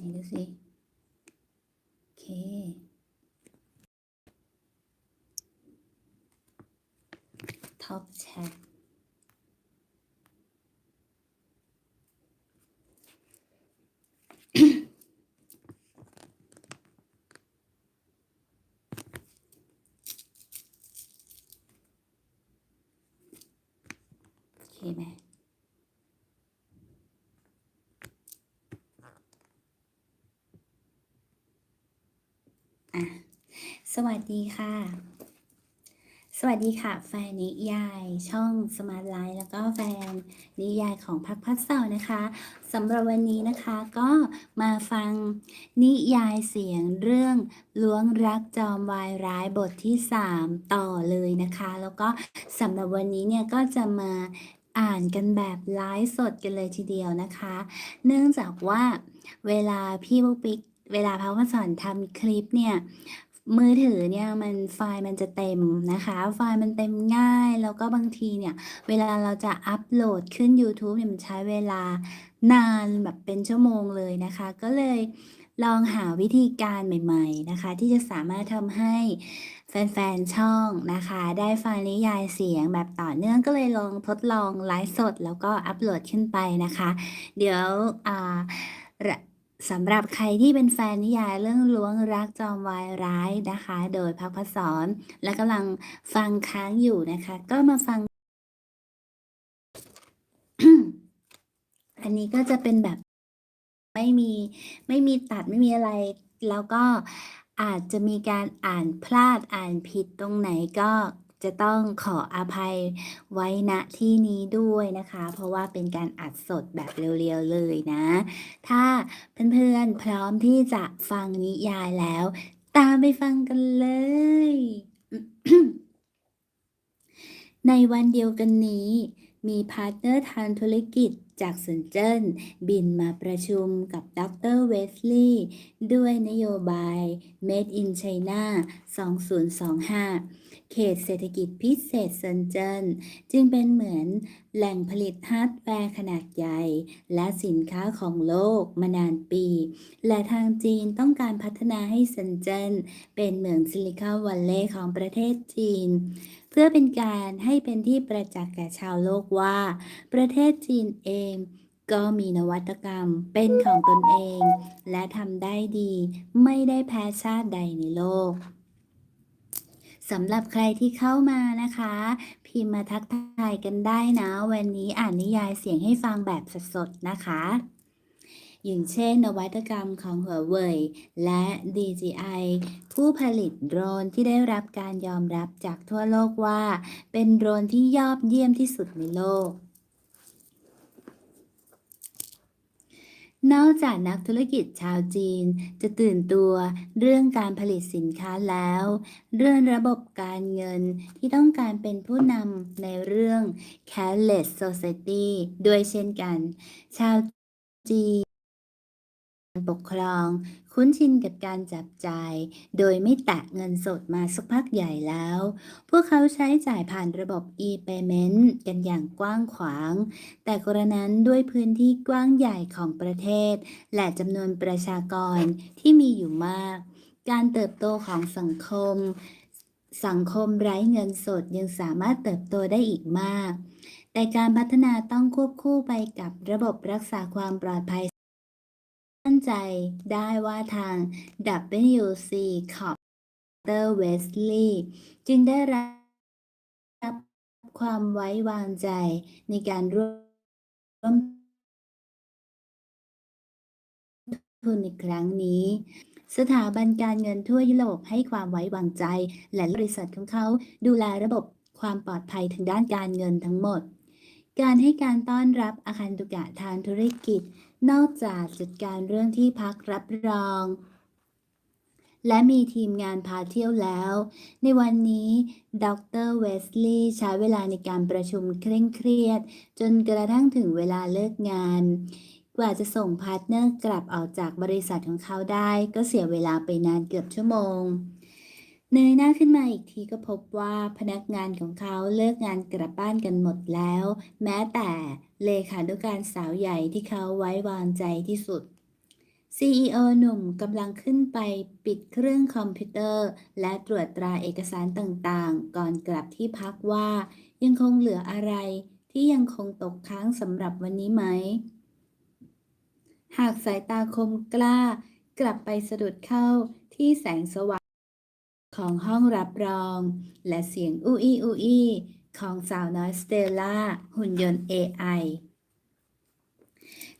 ไหนดูสิโอเคท็อปแชทโอเคไหม อะ สวัสดีค่ะ สวัสดีค่ะ แฟนนิยายช่องสมาร์ทไลน์แล้วก็แฟนนิยายของพักพัดเสานะคะสำหรับวันนี้นะคะก็มาฟังนิยายเสียงเรื่องล้วงรักจอมวายร้ายบทที่ 3 ต่อเลยนะคะ แล้วก็สำหรับวันนี้เนี่ยก็จะมาอ่านกันแบบไลฟ์สดกันเลยทีเดียวนะคะ เนื่องจากว่าเวลาพี่ปุ๊กปิ๊กเวลาพักพัดสอนทำคลิปเนี่ย มือถือเนี่ยมันไฟล์มันจะเต็มนะคะ ไฟล์มันเต็มง่าย แล้วก็บางทีเนี่ย เวลาเราจะอัปโหลดขึ้น YouTube เนี่ยมันใช้เวลานานแบบเป็นชั่วโมงเลยนะคะ ก็เลยลองหาวิธีการใหม่ ๆนะคะ ที่จะสามารถทำให้แฟนๆ ช่องนะคะ ได้ฟังนิยายเสียงแบบต่อเนื่องก็เลยลองทดลองไลฟ์สด แล้วก็อัปโหลดขึ้นไปนะคะ เดี๋ยวอ่า สำหรับใครที่เป็นแฟนนิยายเรื่องล้วงรักจอมวายร้ายนะคะ โดยพักพศรและกำลังฟังค้างอยู่นะคะ ก็มาฟัง อันนี้ก็จะเป็นแบบไม่มีไม่มีตัดไม่มีอะไร แล้วก็อาจจะมีการอ่านพลาดอ่านผิดตรงไหนก็ จะต้องขออภัยไว้ณที่นี้ด้วยนะคะ เพราะว่าเป็นการอัดสดแบบเร็วๆเลยนะ ถ้าเพื่อนๆพร้อมที่จะฟังนิยายแล้ว ตามไปฟังกันเลย ในวันเดียวกันนี้ มีพาร์ทเนอร์ทางธุรกิจ จากเซนเจิ้นบินมาประชุมกับดรเวสลีย์ด้วยนโยบาย Made in China 2025 เขตเศรษฐกิจพิเศษเซนเจิ้นจึงเป็นเหมือนแหล่งผลิตฮาร์ดแวร์ขนาดใหญ่ และสินค้าของโลกมานานปี และทางจีนต้องการพัฒนาให้เซนเจิ้นเป็นเหมืองซิลิคอนวัลเลย์ของประเทศจีนเพื่อเป็นการให้เป็นที่ประจักษ์แก่ชาวโลกว่า ประเทศจีนเองก็มีนวัตกรรมเป็นของตนเอง และทำได้ดีไม่ได้แพ้ชาติใดในโลกสำหรับใครที่เข้ามานะคะ พิมพ์มาทักทายกันได้นะ วันนี้อ่านนิยายเสียงให้ฟังแบบสดๆนะคะ อย่างเช่น นวัตกรรมของหัวเว่ยและ DJI ผู้ผลิตโดรนที่ได้รับการยอมรับจากทั่วโลกว่า เป็นโดรนที่ยอดเยี่ยมที่สุดในโลก นอกจากนักธุรกิจชาวจีนจะตื่นตัวเรื่องการผลิตสินค้าแล้ว เรื่องระบบการเงินที่ต้องการเป็นผู้นำในเรื่อง cashless society ด้วยเช่นกัน ชาวจีนปกครอง คุ้นชินกับการจับจ่าย โดยไม่แตะเงินสดมาสักพักใหญ่แล้ว พวกเขาใช้จ่ายผ่านระบบ e-payment กันอย่างกว้างขวาง แต่กรนั้นด้วยพื้นที่กว้างใหญ่ของประเทศ และจำนวนประชากรที่มีอยู่มาก การเติบโตของสังคม สังคมไร้เงินสดยังสามารถเติบโตได้อีกมากแต่การพัฒนาต้องควบคู่ไปกับระบบรักษาความปลอดภัย ใจได้ว่าทาง WC ขอบเตอร์เวสลีย์จึงได้รับความไว้วางใจในการร่วมทุนในครั้งนี้ สถาบันการเงินทั่วยุโรปให้ความไว้วางใจ และบริษัทของเขาดูแลระบบความปลอดภัยทางด้านการเงินทั้งหมด การให้การต้อนรับอาคารตุกะทางธุรกิจ นอกจากจัดการเรื่องที่พักรับรอง และมีทีมงานพาเที่ยวแล้ว ในวันนี้ดรเวสลีย์ใช้เวลาในการประชุมเคร่งเครียด จนกระทั่งถึงเวลาเลิกงาน กว่าจะส่งพาร์ทเนอร์กลับออกจากบริษัทของเขาได้ ก็เสียเวลาไปนานเกือบชั่วโมง เนยหน้าขึ้นมาอีกทีก็พบว่าพนักงานของเขาเลิกงานกลับบ้านกันหมดแล้ว แม้แต่เลขานุการสาวใหญ่ที่เขาไว้วางใจที่สุด CEO หนุ่มกำลังขึ้นไปปิดเครื่องคอมพิวเตอร์ และตรวจตราเอกสารต่างๆ ก่อนกลับที่พักว่า ยังคงเหลืออะไร ที่ยังคงตกค้างสำหรับวันนี้ไหม หากสายตาคมกล้ากลับไปสะดุดเข้าที่แสงสว่าง ของห้องรับรอง และเสียงอู้อี้อู้อี้ของสาวน้อยสเตลล่าหุ่นยนต์ AI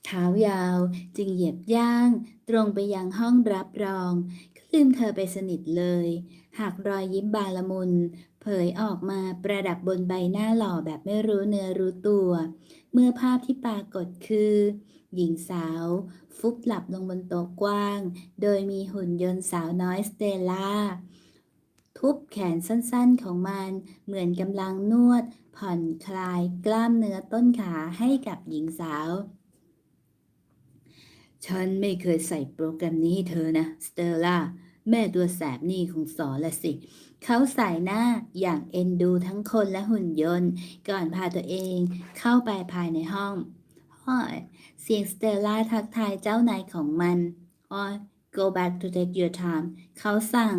เท้ายาวจึงเหยียบย่าง ตรงไปยังห้องรับรองก็ลืมเธอไปสนิทเลย หากรอยยิ้มบานละมุน เผยออกมาประดับบนใบหน้าหล่อแบบไม่รู้เนื้อรู้ตัว เมื่อภาพที่ปรากฏคือ หญิงสาว ฟุบหลับลงบนโต๊ะกว้าง โดยมีหุ่นยนต์สาวน้อยสเตลล่า ทุบแขนสั้นๆของมัน เหมือนกำลังนวด ผ่อนคลายกล้ามเนื้อต้นขาให้กับหญิงสาว ฉันไม่เคยใส่โปรแกรมนี้ให้เธอนะ สเตลล่า แม่ตัวแสบนี่คงสอนละสิ เขาใส่หน้าอย่างเอ็นดูทั้งคนและหุ่นยนต์ ก่อนพาตัวเองเข้าไปภายในห้องฮ้อยเสียงสเตลล่าทักทายเจ้านายของมันฮ้อย go back to take your time เขาสั่ง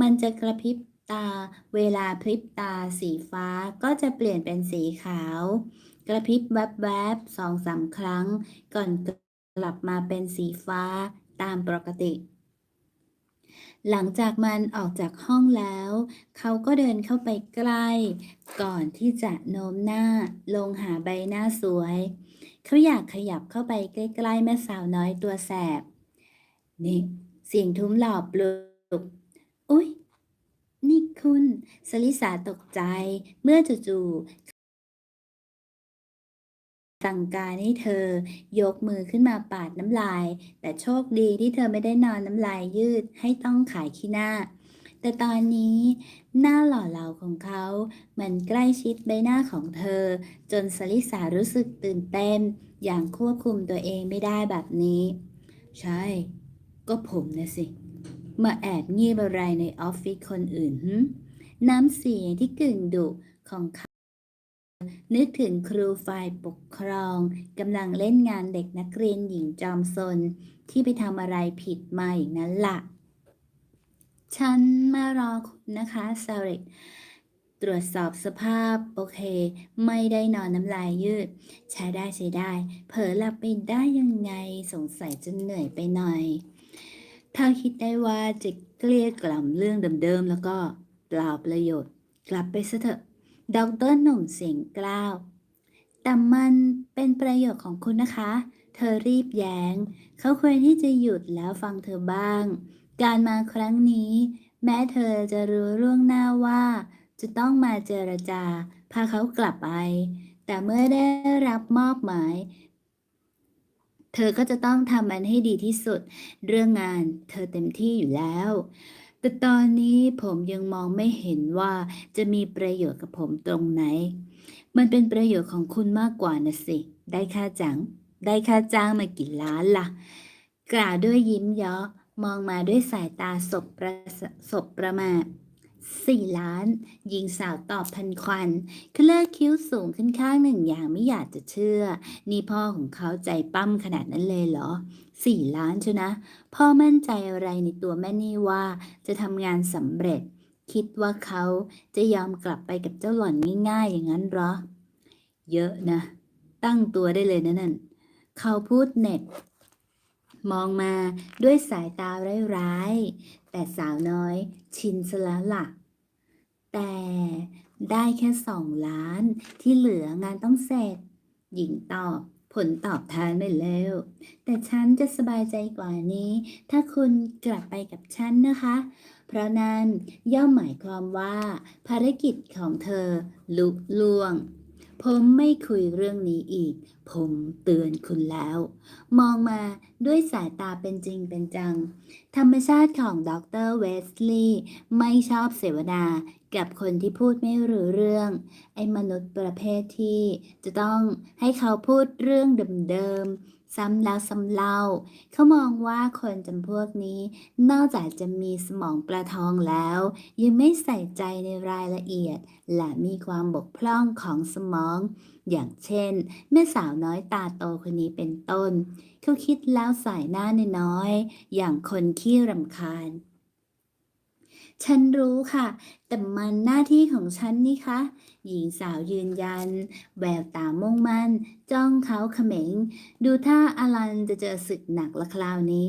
มันจะกระพริบตา เวลาพริบตาสีฟ้าก็จะเปลี่ยนเป็นสีขาว กระพริบแวบๆสองสามครั้ง ก่อนกลับมาเป็นสีฟ้าตามปกติ หลังจากมันออกจากห้องแล้ว เขาก็เดินเข้าไปใกล้ ก่อนที่จะโน้มหน้าลงหาใบหน้าสวย เขาอยากขยับเข้าไปใกล้ ๆ แม่สาวน้อยตัวแสบ นี่เสียงทุ้มหลอบปลุก อุ๊ย นี่คุณ สลิสาตกใจเมื่อจู่ๆสั่งการให้เธอยกมือขึ้นมาปาดน้ำลาย แต่โชคดีที่เธอไม่ได้นอนน้ำลายยืดให้ต้องขายขี้หน้า แต่ตอนนี้หน้าหล่อเหลาของเขา มันใกล้ชิดใบหน้าของเธอ จนสลิสารู้สึกตื่นเต้น อย่างควบคุมตัวเองไม่ได้แบบนี้ ใช่ ก็ผมนะสิ มาแอบเงียบอะไรในออฟฟิศคนอื่นน้ำเสียงที่กึ่งดุของเขานึกถึงครูฝ่ายปกครองกำลังเล่นงานเด็กนักเรียนหญิงจอมซนที่ไปทำอะไรผิดมาอย่างนั้นล่ะ ฉันมารอคุณนะคะซาริกตรวจสอบสภาพ โอเค ไม่ได้นอนน้ำลายยืด ใช้ได้ใช้ได้ เผลอหลับไปได้ยังไงสงสัยจะเหนื่อยไปหน่อย ถ้าคิดได้ว่าจะเกลี้ยกล่อมเรื่องเดิมๆแล้วก็เปล่าประโยชน์ กลับไปซะเถอะด็อกเตอร์หนุ่มเสียงกล้าว แต่มันเป็นประโยชน์ของคุณนะคะ เธอรีบแย้ง เขาควรที่จะหยุดแล้วฟังเธอบ้าง การมาครั้งนี้ แม้เธอจะรู้ล่วงหน้าว่า จะต้องมาเจรจา พาเขากลับไป แต่เมื่อได้รับมอบหมาย เธอก็จะต้องทำมันให้ดีที่สุด เรื่องงานเธอเต็มที่อยู่แล้ว แต่ตอนนี้ผมยังมองไม่เห็นว่าจะมีประโยชน์กับผมตรงไหน มันเป็นประโยชน์ของคุณมากกว่านะสิ ได้ค่าจังได้ค่าจ้างมากี่ล้านล่ะ กล่าวด้วยยิ้มเยาะมองมาด้วยสายตาศบประสศบประมาท สี่ล้านหญิงสาวตอบทันควันเขาเลิกคิ้วสูงขึ้นข้างหนึ่งอย่างไม่อยากจะเชื่อ นี่พ่อของเขาใจปั้มขนาดนั้นเลยเหรอสี่ล้านชนะ พ่อมั่นใจอะไรในตัวแม่นี่ว่าจะทำงานสำเร็จ คิดว่าเขาจะยอมกลับไปกับเจ้าหล่อนง่ายๆ อย่างนั้นเหรอ เยอะนะ ตั้งตัวได้เลยนะนั่น เขาพูดเน็บมองมาด้วยสายตาร้ายๆ แต่สาวน้อยชินซะแล้วล่ะ แต่ได้แค่สองล้านที่เหลืองานต้องเสร็จ หญิงตอบผลตอบแทนไม่เร็ว แต่ฉันจะสบายใจกว่านี้ ถ้าคุณกลับไปกับฉันนะคะ เพราะนั้นย่อมหมายความว่าภารกิจของเธอลุล่วง ผมไม่คุยเรื่องนี้อีก ผมเตือนคุณแล้ว มองมาด้วยสายตาเป็นจริงเป็นจัง ธรรมชาติของดรเวสลีย์ไม่ชอบเสวนากับคนที่พูดไม่รู้เรื่อง ไอ้มนุษย์ประเภทที่จะต้องให้เขาพูดเรื่องเดิมๆ ซ้ำแล้วซ้ำเล่า เขามองว่าคนจำพวกนี้ นอกจากจะมีสมองปลาทองแล้ว ยังไม่ใส่ใจในรายละเอียด และมีความบกพร่องของสมอง อย่างเช่น แม่สาวน้อยตาโตคนนี้เป็นต้น เขาคิดแล้วสายหน้าน้อยๆอย่างคนขี้รำคาญ ฉันรู้ค่ะ แต่มันหน้าที่ของฉันนี่คะ หญิงสาวยืนยัน แววตามุ่งมั่น จ้องเขาเขม็ง ดูท่าอลันจะเจอศึกหนักละคราวนี้